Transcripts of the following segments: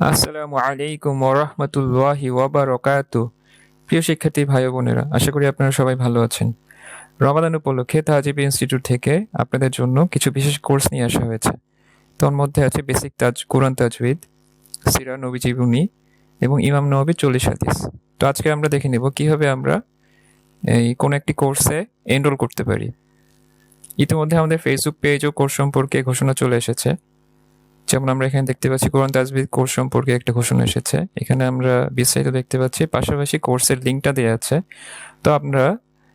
আসসালামু আলাইকুম ওরহমতুল্লাহি ওয়াবারকাত। প্রিয় শিক্ষার্থী ভাই বোনেরা, আশা করি আপনারা সবাই ভালো আছেন। রমাদান উপলক্ষে তাজিব ইনস্টিটিউট থেকে আপনাদের জন্য কিছু বিশেষ কোর্স নিয়ে আসা হয়েছে। তোর মধ্যে আছে বেসিক তাজ, কোরআন তাজবিদ, সিরা নবী জীবনী এবং ইমাম নবী চল্লিশ হাদিস। তো আজকে আমরা দেখে নেব কীভাবে আমরা এই কোনো একটি কোর্সে এনরোল করতে পারি। ইতিমধ্যে আমাদের ফেসবুক পেজ ও কোর্স সম্পর্কে ঘোষণা চলে এসেছে। যেমন আমরা এখানে দেখতে পাচ্ছি কোরআন তাজবিদ কোর্স সম্পর্কে একটা ঘোষণা এসেছে। এখানে আমরা বিস্তারিত দেখতে পাচ্ছি, পাশাপাশি কোর্সের লিঙ্কটা দেওয়া আছে। তো আমরা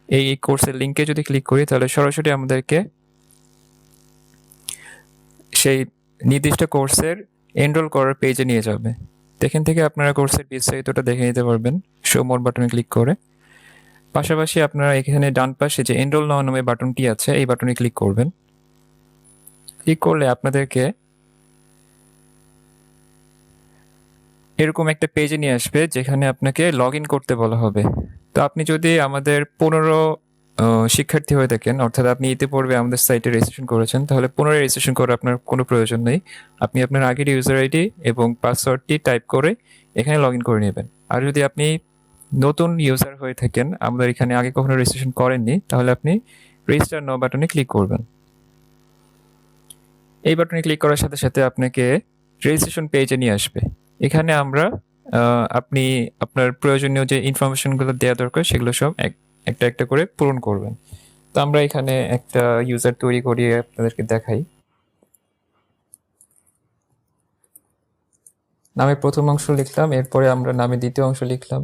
এই কোর্সের লিঙ্কে যদি ক্লিক করি, তাহলে সরাসরি আমাদেরকে সেই নির্দিষ্ট কোর্সের এনরোল করার পেজে নিয়ে যাবে। এখান থেকে আপনারা কোর্সের বিস্তারিতটা দেখে নিতে পারবেন। শো মোর বাটনে ক্লিক করে। পাশাপাশি আপনারা এখানে ডান পাশে যে এনরোল নাও নামে বাটনটি আছে, এই বাটনে ক্লিক করবেন। ক্লিক করলে আপনাদেরকে এরকম একটা পেজে নিয়ে আসবে যেখানে আপনাকে লগ ইন করতে বলা হবে। তো আপনি যদি আমাদের পনেরো শিক্ষার্থী হয়ে থাকেন, অর্থাৎ আপনি ইতিপূর্বে আমাদের সাইটে রেজিস্ট্রেশন করেছেন, তাহলে পুনরায় রেজিস্ট্রেশন করার আপনার কোনো প্রয়োজন নেই। আপনি আপনার আগের ইউজার আইডি এবং পাসওয়ার্ডটি টাইপ করে এখানে লগ ইন করে নেবেন। আর যদি আপনি নতুন ইউজার হয়ে থাকেন, আমাদের এখানে আগে কখনো রেজিস্ট্রেশন করেননি, তাহলে আপনি রেজিস্টার নো বাটনে ক্লিক করবেন। এই বাটনে ক্লিক করার সাথে সাথে আপনাকে রেজিস্ট্রেশন পেজে নিয়ে আসবে। এখানে আমরা আপনি আপনার প্রয়োজনীয় যে ইনফরমেশনগুলো দেওয়া দরকার, সেগুলো সব এক, একটা একটা করে পূরণ করবেন। তো আমরা এখানে একটা ইউজার তৈরি করিয়ে আপনাদেরকে দেখাই। নামে প্রথম অংশ লিখলাম, এরপরে আমরা নামে দ্বিতীয় অংশ লিখলাম।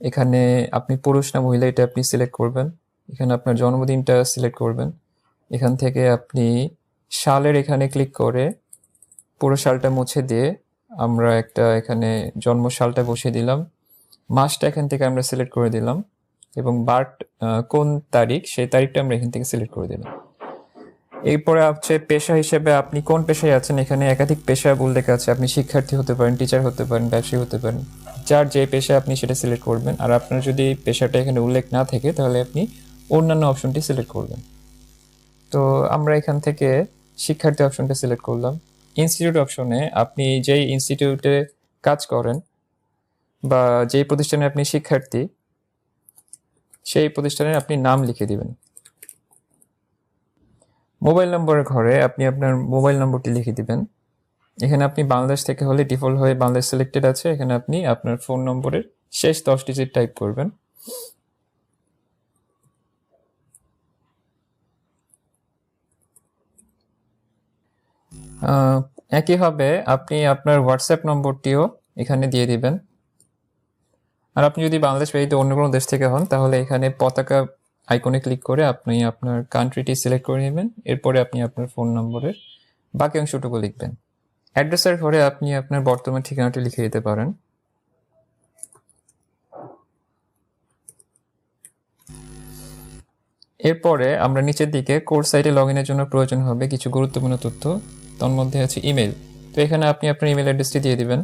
এখানে আপনি পুরুষ না মহিলা, এটা আপনি সিলেক্ট করবেন। এখানে আপনার জন্মদিনটা সিলেক্ট করবেন। এখান থেকে আপনি সালের এখানে ক্লিক করে পুরো সালটা মুছে দিয়ে আমরা একটা এখানে জন্ম সালটা বসিয়ে দিলাম। মাসটা এখান থেকে আমরা সিলেক্ট করে দিলাম এবং বার্থ কোন তারিখ সেই তারিখটা আমরা এখান থেকে সিলেক্ট করে দিলাম। এরপরে হচ্ছে পেশা হিসেবে আপনি কোন পেশায় আছেন? এখানে একাধিক পেশা উল্লেখ আছে। আপনি শিক্ষার্থী হতে পারেন টিচার হতে পারেন, ব্যবসায়ী হতে পারেন, যার যে পেশা আপনি সেটা সিলেক্ট করবেন। আর আপনার যদি পেশাটা এখানে উল্লেখ না থাকে তাহলে আপনি অন্যান্য অপশনটি সিলেক্ট করবেন। তো আমরা এখান থেকে শিক্ষার্থী অপশনটা সিলেক্ট করলাম। ইনস্টিটিউট অপশনে আপনি যেই ইনস্টিটিউটে কাজ করেন বা যেই প্রতিষ্ঠানে আপনি শিক্ষার্থী, সেই প্রতিষ্ঠানের আপনি নাম লিখে দিবেন। মোবাইল নম্বরের ঘরে আপনি আপনার মোবাইল নম্বরটি লিখে দিবেন। এখানে আপনি বাংলাদেশ থেকে হলে ডিফল্ট হয়ে বাংলাদেশ সিলেক্টেড আছে। এখানে আপনি আপনার ফোন নম্বরের শেষ দশ ডিজিট টাইপ করবেন। একইভাবে আপনি আপনার হোয়াটসঅ্যাপ নম্বরটিও এখানে দিয়ে দিবেন। আর আপনি যদি বাংলাদেশ ব্যতীত অন্য কোনো দেশ থেকে হন, তাহলে এখানে পতাকা আইকনে ক্লিক করে আপনি আপনার কান্ট্রিটি সিলেক্ট করে নেবেন। এরপরে আপনি আপনার ফোন নম্বরের বাকি অংশটুকু লিখবেন। অ্যাড্রেসের ঘরে আপনি আপনার বর্তমান ঠিকানাটি লিখে দিতে পারেন। এরপরে আমরা নিচের দিকে কোর্স সাইটে লগ ইনের জন্য প্রয়োজন হবে কিছু গুরুত্বপূর্ণ তথ্য। তার মধ্যে আছে ইমেল তো এখানে আপনি আপনার ইমেল অ্যাড্রেসটি দিয়ে দিবেন।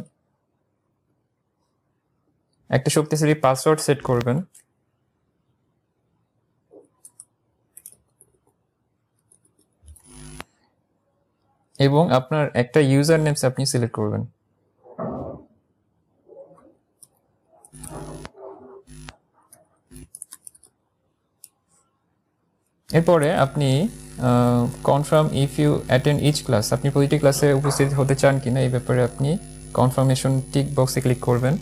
একটা শক্তিশালী পাসওয়ার্ড সেট করবেন। এবং আপনার একটা ইউজার নেমস আপনি সিলেক্ট করবেন। এরপরে আপনি confirm if you attend each class আপনি প্রতিটি ক্লাসে উপস্থিত হতে চান কি না এই ব্যাপারে আপনি কনফার্মেশন টিক বক্সে ক্লিক করবেন।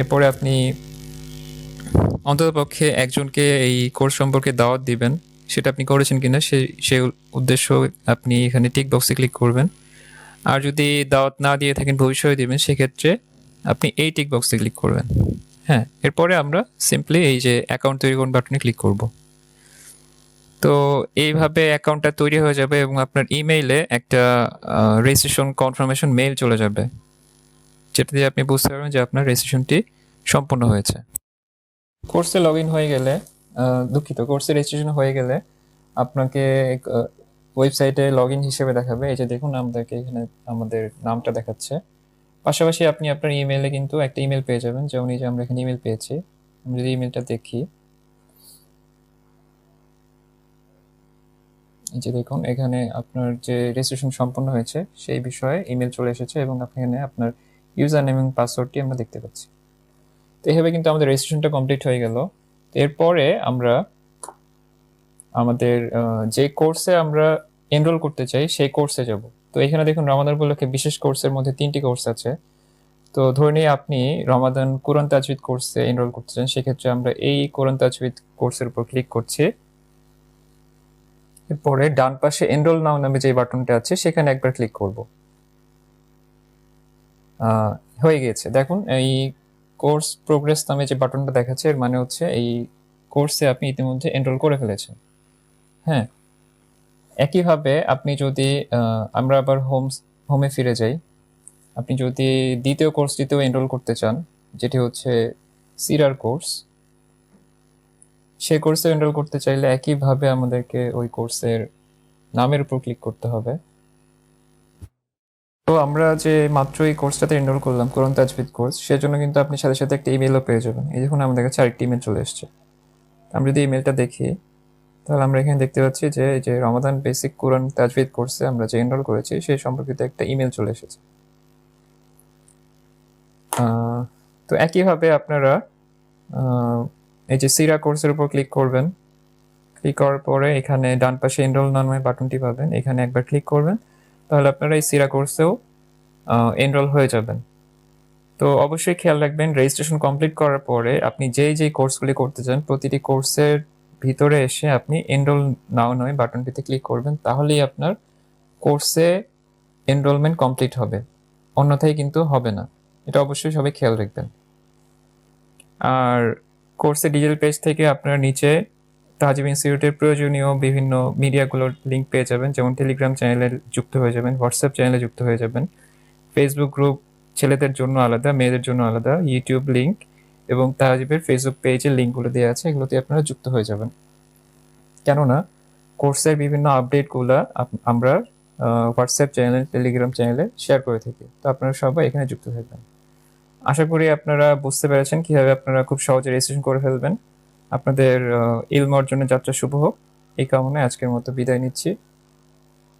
এরপরে আপনি অন্ততপক্ষে একজনকে এই কোর্স সম্পর্কে দাওয়াত দিবেন। সেটা আপনি করেছেন কিনা, সে সেই উদ্দেশ্য আপনি এখানে টিক বক্সে ক্লিক করবেন। আর যদি দাওয়াত না দিয়ে থাকেন, ভবিষ্যতে দিবেন, সেক্ষেত্রে আপনি এই টিক বক্সে ক্লিক করবেন। হ্যাঁ এরপরে আমরা সিম্পলি এই যে অ্যাকাউন্ট তৈরি করুন বাটনে ক্লিক করব। তো এইভাবে অ্যাকাউন্টটা তৈরি হয়ে যাবে এবং আপনার ইমেইলে একটা রেজিস্ট্রেশন কনফার্মেশন মেইল চলে যাবে। যেটা দিয়ে আপনি বুঝতে পারবেন যে আপনার রেজিস্ট্রেশনটি সম্পূর্ণ হয়েছে। কোর্সে লগ ইন হয়ে গেলে দুঃখিত কোর্সে রেজিস্ট্রেশন হয়ে গেলে আপনাকে ওয়েবসাইটে লগ ইন হিসেবে দেখাবে। এই যে দেখুন, আমাদেরকে এখানে আমাদের নামটা দেখাচ্ছে। পাশাপাশি আপনি আপনার ইমেলে কিন্তু একটা ইমেল পেয়ে যাবেন। যেমন এই যে আমরা এখানে ইমেল পেয়েছি, আমি যদি ইমেলটা দেখি যে দেখুন, এখানে আপনার যে রেজিস্ট্রেশন সম্পন্ন হয়েছে, সেই বিষয়ে ইমেল চলে এসেছে এবং এখানে আপনার ইউজার নেম এবং পাসওয়ার্ডটি আমরা দেখতে পাচ্ছি। তো এইভাবে কিন্তু আমাদের রেজিস্ট্রেশনটা কমপ্লিট হয়ে গেল। এরপরে আমরা আমাদের যে কোর্সে আমরা এনরোল করতে চাই, সেই কোর্সে যাব। তো এখানে দেখুন রমাদান উপলক্ষে বিশেষ কোর্সের মধ্যে তিনটি কোর্স আছে। তো ধরে নিয়ে আপনি রমাদান কোরআন তাজবিদ কোর্সে এনরোল করতে চান, সেক্ষেত্রে আমরা এই কোরআন তাজবিদ কোর্সের উপর ক্লিক করছি। এরপরে ডান পাশে এনরোল নাও নামে যে বাটনটা আছে, সেখানে একবার ক্লিক করব। হয়ে গিয়েছে। দেখুন, এই কোর্স প্রোগ্রেস নামে যে বাটনটা দেখাচ্ছে, এর মানে হচ্ছে এই কোর্সে আপনি ইতিমধ্যে এনরোল করে ফেলেছেন। হ্যাঁ একইভাবে আপনি যদি আমরা আবার হোম হোমে ফিরে যাই। আপনি যদি দ্বিতীয় কোর্সটিতেও এনরোল করতে চান, যেটি হচ্ছে সিরার কোর্স সেই কোর্সে এনরোল করতে চাইলে একইভাবে আমাদেরকে ওই কোর্সের নামের উপর ক্লিক করতে হবে। তো আমরা যে মাত্র এই কোর্সটাতে এনরোল করলাম কোরআন তাজবিদ কোর্স সেজন্য কিন্তু আপনি সাথে সাথে একটা ইমেলও পেয়ে যাবেন। এই দেখুন, আমাদের কাছে আরেকটি ইমেল চলে এসেছে। আমরা যদি ইমেলটা দেখি, তাহলে আমরা এখানে দেখতে পাচ্ছি যে, এই যে রমাদান বেসিক কোরআন তাজবিদ কোর্সে আমরা যে এনরোল করেছি, সেই সম্পর্কিত একটা ইমেল চলে এসেছে। তো একইভাবে আপনারা এই যে সিরা কোর্সের উপর ক্লিক করবেন ক্লিক করার পরে এখানে ডান পাশে এনরোল নামে বাটনটি পাবেন, এখানে একবার ক্লিক করবেন, তাহলে আপনারা এই সিরা কোর্সেও এনরোল হয়ে যাবেন। তো অবশ্যই খেয়াল রাখবেন রেজিস্ট্রেশন কমপ্লিট করার পরে আপনি যেই যেই কোর্সগুলি করতে চান, প্রতিটি কোর্সের ভিতরে এসে আপনি এনরোল নাও নয় বাটনটিতে ক্লিক করবেন, তাহলেই আপনার কোর্সে এনরোলমেন্ট কমপ্লিট হবে। অন্যথায় কিন্তু হবে না। এটা অবশ্যই সবাই খেয়াল রাখবেন। আর কোর্সের ডিজিটাল পেজ থেকে আপনারা নিচে তাজিব ইনস্টিটিউটের প্রয়োজনীয় বিভিন্ন মিডিয়াগুলোর লিঙ্ক পেয়ে যাবেন। যেমন টেলিগ্রাম চ্যানেলে যুক্ত হয়ে যাবেন, হোয়াটসঅ্যাপ চ্যানেলে যুক্ত হয়ে যাবেন, ফেসবুক গ্রুপ ছেলেদের জন্য আলাদা, মেয়েদের জন্য আলাদা, ইউটিউব লিঙ্ক এবং তাজিবের ফেসবুক পেজের লিঙ্কগুলো দেওয়া আছে, এগুলোতে আপনারা যুক্ত হয়ে যাবেন। কেননা কোর্সের বিভিন্ন আপডেটগুলো আমরা হোয়াটসঅ্যাপ চ্যানেল, টেলিগ্রাম চ্যানেলে শেয়ার করে থাকি। তো আপনারা সবাই এখানে যুক্ত থাকবেন। আশা করি আপনারা বুঝতে পেরেছেন কীভাবে আপনারা খুব সহজে রেজিস্ট্রেশন করে ফেলবেন। আপনাদের ইলম অর্জনের যাত্রা শুভ হোক। এই কারণে আজকের মতো বিদায় নিচ্ছি।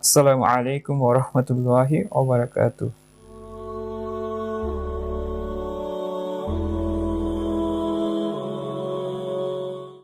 আসসালামু আলাইকুম ওরহমতুল্লাহি ওবরাকাতুহ